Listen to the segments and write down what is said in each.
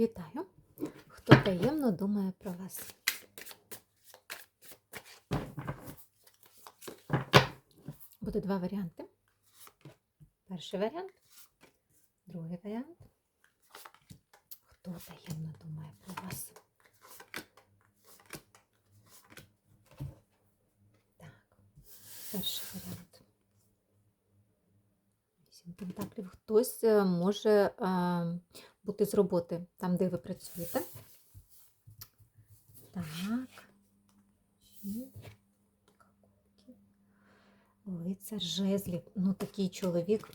Вітаю! Хто таємно думає про вас? Буде два варіанти. Перший варіант, другий варіант. Хто таємно думає про вас? Так, перший варіант. Вісім пентаклів. Хтось е, може е, бути з роботи там, де ви працюєте. Так. Лицар жезлів. Ну, такий чоловік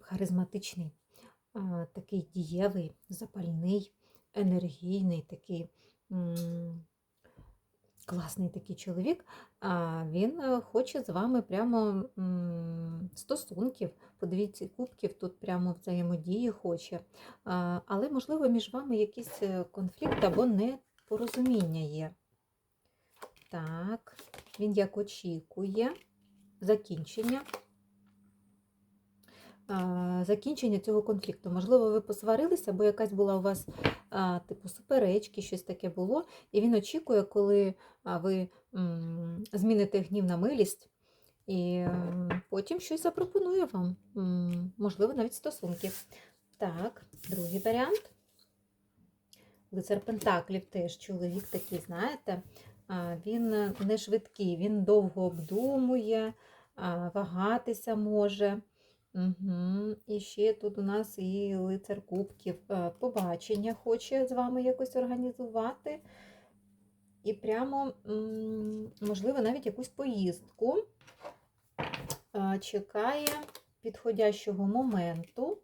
харизматичний, а, такий дієвий, запальний, енергійний, такий класний такий чоловік. А він е, хоче з вами прямо стосунків. Подивіться, кубків тут прямо взаємодії хоче. Але, можливо, між вами якийсь е, конфлікт або непорозуміння є. Так, він як очікує закінчення. Закінчення цього конфлікту. Можливо, ви посварилися, бо якась була у вас типу суперечки, щось таке було. І він очікує, коли ви зміните гнів на милість, і потім щось запропонує вам. Можливо, навіть стосунки. Так, другий варіант. Лицар Пентаклів теж чоловік такий, знаєте, він не швидкий, він довго обдумує, вагатися може. Угу. І ще тут у нас і лицар кубків е, побачення хоче з вами якось організувати. І прямо, можливо, навіть якусь поїздку е, чекає підходящого моменту.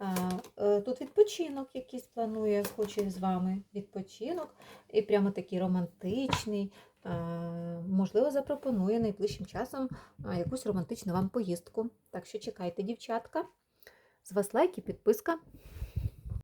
Е, Тут відпочинок якийсь планує, хоче з вами відпочинок, і прямо такий романтичний. Можливо, запропонує найближчим часом якусь романтичну вам поїздку. Так що чекайте, дівчатка. З вас лайк і підписка.